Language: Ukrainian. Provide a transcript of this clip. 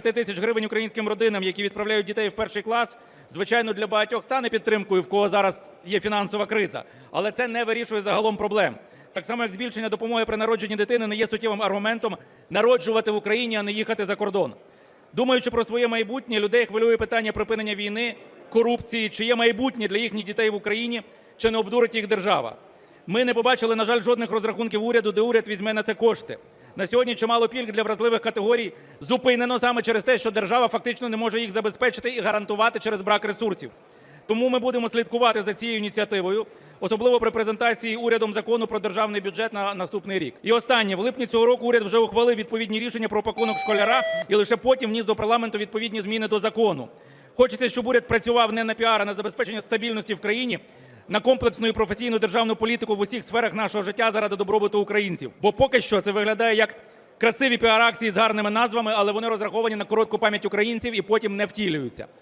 5 тисяч гривень українським родинам, які відправляють дітей в перший клас, звичайно, для багатьох стане підтримкою, в кого зараз є фінансова криза, але це не вирішує загалом проблем. Так само, як збільшення допомоги при народженні дитини не є суттєвим аргументом народжувати в Україні, а не їхати за кордон. Думаючи про своє майбутнє, людей хвилює питання припинення війни, корупції, чи є майбутнє для їхніх дітей в Україні, чи не обдурить їх держава. Ми не побачили, на жаль, жодних розрахунків уряду, де уряд візьме на це кошти. На сьогодні чимало пільг для вразливих категорій зупинено саме через те, що держава фактично не може їх забезпечити і гарантувати через брак ресурсів. Тому ми будемо слідкувати за цією ініціативою, особливо при презентації урядом закону про державний бюджет на наступний рік. І останнє в липні цього року уряд вже ухвалив відповідні рішення про пакунок школяра і лише потім вніс до парламенту відповідні зміни до закону. Хочеться, щоб уряд працював не на піар, а на забезпечення стабільності в країні, на комплексну і професійну державну політику в усіх сферах нашого життя заради добробуту українців. Бо поки що це виглядає як красиві піар-акції з гарними назвами, але вони розраховані на коротку пам'ять українців і потім не втілюються.